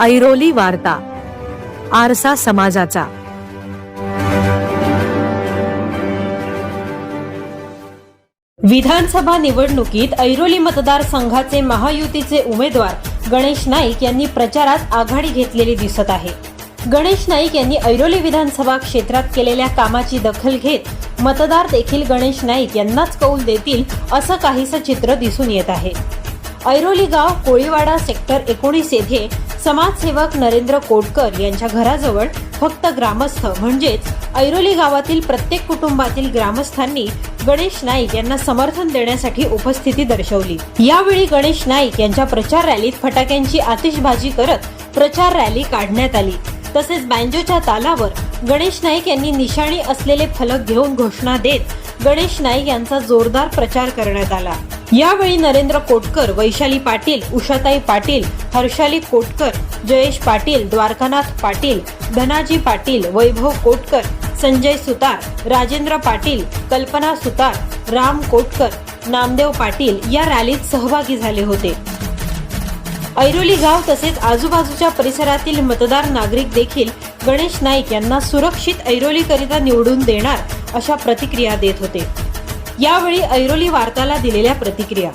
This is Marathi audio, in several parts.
ऐरोली वार्ता आरसा समाजाचा. विधानसभा निवडणुकीत ऐरोली मतदारसंघाचे महायुतीचे उमेदवार गणेश नाईक यांनी प्रचारात आघाडी घेतलेली दिसत आहे. गणेश नाईक यांनी ऐरोली विधानसभा क्षेत्रात केलेल्या कामाची दखल घेत मतदार देखील गणेश नाईक यांनाच कौल देतील असं काहीसं चित्र दिसून येत आहे. ऐरोली गाव कोळीवाडा सेक्टर एकोणीस येथे समाजसेवक नरेंद्र कोटकर यांच्या घराजवळ फक्त ग्रामस्थ म्हणजेच ऐरोली गावातील प्रत्येक कुटुंबातील ग्रामस्थांनी गणेश नाईक यांना समर्थन देण्यासाठी उपस्थिती दर्शवली. यावेळी गणेश नाईक यांच्या प्रचार रॅलीत फटाक्यांची आतिषबाजी करत प्रचार रॅली काढण्यात आली. तसेच बँजोच्या तालावर गणेश नाईक यांनी निशाणी असलेले फलक घेऊन घोषणा देत गणेश नाईक यांचा जोरदार प्रचार करण्यात आला. यावेळी नरेंद्र कोटकर वैशाली पाटील उषाताई पाटील हर्षाली कोटकर जयेश पाटील द्वारकानाथ पाटील धनाजी पाटील वैभव कोटकर संजय सुतार राजेंद्र पाटील कल्पना सुतार राम कोटकर नामदेव पाटील या रॅलीत सहभागी झाले होते. ऐरोली गाव तसेच आजूबाजूच्या परिसरातील मतदार नागरिक देखील गणेश नाईक यांना सुरक्षित ऐरोलीकरिता निवडून देणार अशा प्रतिक्रिया देत होते. यावेळी ऐरोली वार्ताला दिलेल्या प्रतिक्रिया.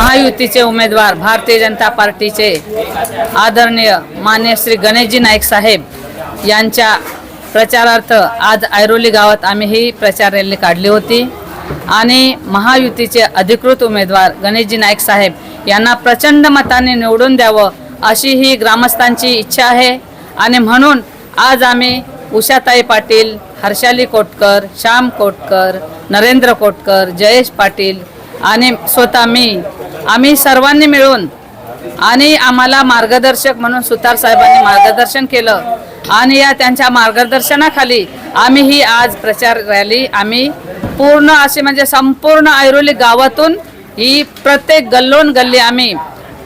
महायुतीचे उमेदवार भारतीय जनता पार्टीचे आदरणीय मान्य श्री गणेशजी नाईक साहेब यांच्या प्रचारार्थ आज ऐरोली गावात आम्ही ही प्रचार रॅली काढली होती. आणि महायुतीचे अधिकृत उमेदवार गणेशजी नाईक साहेब यांना प्रचंड मताने निवडून द्यावं अशी ही ग्रामस्थांची इच्छा आहे. आणि म्हणून आज आम्ही उषाताई पाटील हर्षाली कोटकर श्याम कोटकर नरेंद्र कोटकर जयेश पाटील आणि स्वतः मी आम्ही सर्वांनी मिळून आणि आम्हाला मार्गदर्शक म्हणून सुतार साहेबांनी मार्गदर्शन केलं आणि या त्यांच्या मार्गदर्शनाखाली आम्ही ही आज प्रचार रॅली आम्ही पूर्ण अशी म्हणजे संपूर्ण ऐरोली गावातून ही प्रत्येक गल्लोन गल्ली आम्ही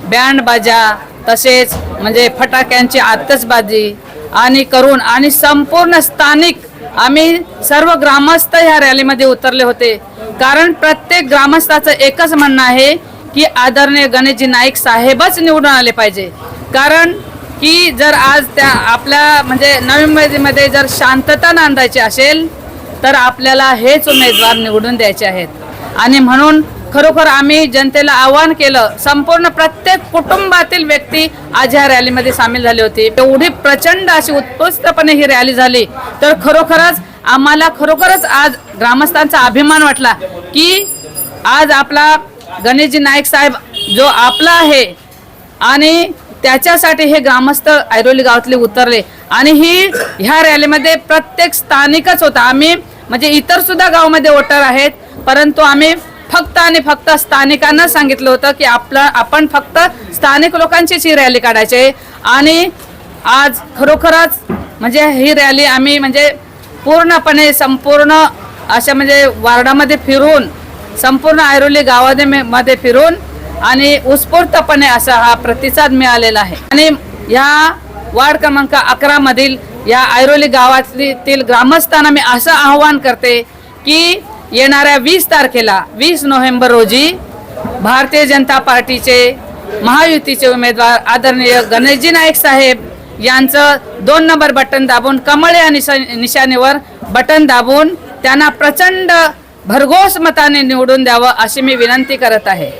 बँड बाजा तसेच म्हणजे फटाक्यांची आतषबाजी आणि करून आणि संपूर्ण स्थानिक आम्ही सर्व ग्रामस्थ ह्या रॅलीमध्ये उतरले होते. कारण प्रत्येक ग्रामस्थाचं एकच म्हणणं आहे की आदरणीय गणेशजी नाईक साहेबच निवडून आले पाहिजे. कारण की जर आज त्या आपल्या म्हणजे नवी मुंबईमध्ये जर शांतता नांदायची असेल तर आपल्याला हेच उमेदवार निवडून द्यायचे आहेत. आणि म्हणून खरोखर आम्ही जनतेला आवाहन केलं संपूर्ण प्रत्येक कुटुंबातील व्यक्ती आज ह्या रॅलीमध्ये सामील झाली होती. एवढी प्रचंड अशी उत्कृष्टपणे ही रॅली झाली तर खरोखरच आम्हाला खरोखरच आज ग्रामस्थांचा अभिमान वाटला की आज आपला गणेशजी नाईक साहेब जो आपला आहे आणि त्याच्यासाठी हे ग्रामस्थ ऐरोली गावातले उतरले. आणि ही ह्या रॅलीमध्ये प्रत्येक स्थानिकच होता. आम्ही म्हणजे इतर सुद्धा गावामध्ये वोटर आहेत परंतु आम्ही फक्त आणि फक्त स्थानिकांना सांगितलं होतं की आपलं आपण फक्त स्थानिक लोकांचीच ही रॅली काढायची आणि आज खरोखरच म्हणजे ही रॅली आम्ही म्हणजे पूर्णपणे संपूर्ण अशा म्हणजे वार्डामध्ये फिरून संपूर्ण ऐरोली गावामध्ये मध्ये फिरून आणि उत्स्फूर्तपणे असा हा प्रतिसाद मिळालेला आहे. आणि या वार्ड क्रमांक अकरा मधील या ऐरोली गावातील ग्रामस्थांना मी असं आव्हान करते की येणाऱ्या वीस तारखेला वीस नोव्हेंबर रोजी भारतीय जनता पार्टीचे महायुतीचे उमेदवार आदरणीय गणेशजी नाईक साहेब यांचं दोन नंबर बटन दाबून कमळ या निशा निशाणीवर बटन दाबून त्यांना प्रचंड भरघोस मताने निवडून द्यावं अशी मी विनंती करत आहे.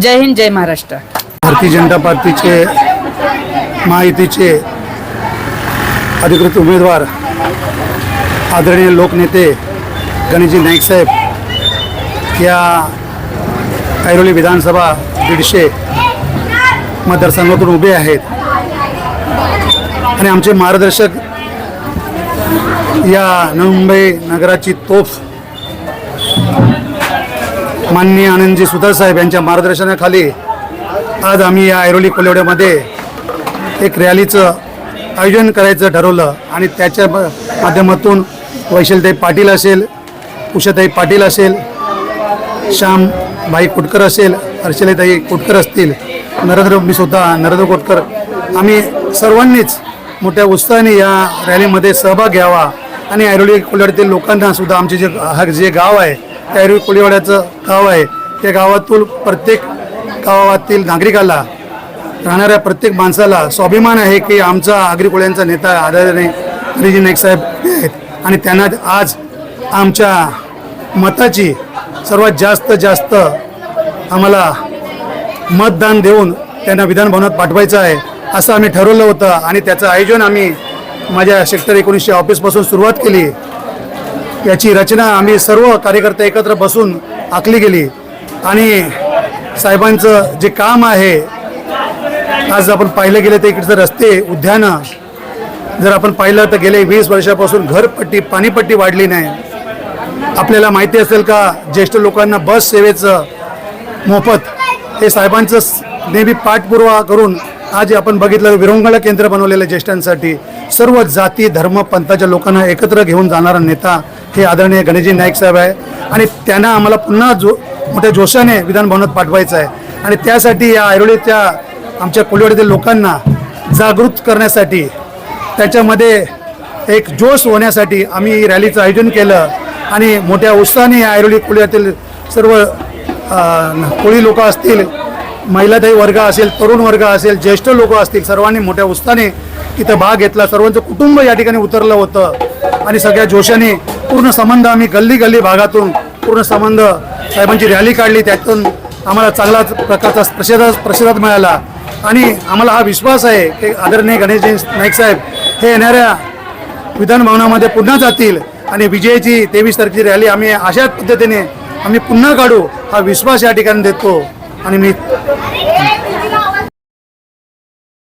जय हिंद जय महाराष्ट्र. भारतीय जनता पार्टीचे माहितीचे अधिकृत उमेदवार आदरणीय लोकनेते गणेशजी नाईक साहेब या ऐरोली विधानसभा दीडशे मतदारसंघातून उभे आहेत. आणि आमचे मार्गदर्शक या नवी मुंबई नगराची तोफ माननीय आनंदजी सुतार साहेब यांच्या मार्गदर्शनाखाली आज आम्ही या ऐरोली कोलेवड्यामध्ये एक रॅलीचं आयोजन करायचं ठरवलं आणि त्याच्या माध्यमातून वैशलताई पाटील असेल उषाताई पाटील असेल श्याम भाई असेल हर्षलेताई कुटकर असतील नरेंद्र मी स्वतः नरेंद्र कोटकर आम्ही सर्वांनीच मोठ्या उत्साहाने या रॅलीमध्ये सहभाग घ्यावा. आणि ऐरोली कोळीवाड्यातील लोकांना सुद्धा आमचे जे हा जे गाव आहे त्या ऐरोली कोळीवाड्याचं गाव आहे त्या गावातून प्रत्येक गावातील नागरिकाला राहणाऱ्या प्रत्येक माणसाला स्वाभिमान आहे की आमचा आगरी कोळ्यांचा नेता आदरणीय हरिजी नाईक साहेब आहेत. आणि त्यांना आज आमच्या मताची सर्वात जास्त जास्त आम्हाला मतदान देऊन त्यांना विधानभवनात पाठवायचं आहे असं आम्ही ठरवलं होतं आणि त्याचं आयोजन आम्ही माझ्या सेक्टर एकोणीसशे ऑफिसपासून सुरुवात केली. याची रचना आम्ही सर्व कार्यकर्ते एकत्र बसून आखली गेली. आणि साहेबांचं जे काम आहे आज आपण पाहिलं गेलं तर इकडचं रस्ते उद्यानं जर आपण पाहिलं तर गेले वीस वर्षापासून घरपट्टी पाणीपट्टी वाढली नाही. आपल्याला माहिती असेल का ज्येष्ठ लोकांना बस सेवेचं मोफत हे साहेबांचं नेहमी पाठपुरावा करून आज आपण बघितलं विरंगुळा केंद्र बनवलेलं ज्येष्ठांसाठी सर्व जाती धर्म पंथाच्या लोकांना एकत्र घेऊन जाणारा नेता हे आदरणीय गणेशजी नाईक साहेब आहे. आणि त्यांना आम्हाला पुन्हा जो मोठ्या जोशाने विधानभवनात पाठवायचं आहे. आणि त्यासाठी या ऐरोळीच्या आमच्या कोल्हेवाडीतील लोकांना जागृत करण्यासाठी त्याच्यामध्ये एक जोश होण्यासाठी आम्ही रॅलीचं आयोजन केलं. आणि मोठ्या उत्साहाने या ऐरोली कोल्ह्यातील सर्व कोळी लोक असतील महिलादायी वर्ग असेल तरुण वर्ग असेल ज्येष्ठ लोक असतील सर्वांनी मोठ्या उत्साहाने इथं भाग घेतला. सर्वांचं कुटुंब या ठिकाणी उतरलं होतं. आणि सगळ्या जोशाने पूर्ण संबंध आम्ही गल्ली गल्ली भागातून पूर्ण संबंध साहेबांची रॅली काढली. त्यातून आम्हाला चांगलाच प्रकारचा प्रसिद्ध प्रतिसाद मिळाला. आणि आम्हाला हा विश्वास आहे की आदरणीय गणेशजी नाईक साहेब हे येणाऱ्या विधानभवनामध्ये पुन्हा जातील. आणि विजयाची तेवीस तारखेची रॅली आम्ही अशाच पद्धतीने आम्ही पुन्हा काढू हा विश्वास या ठिकाणी देतो. आणि मी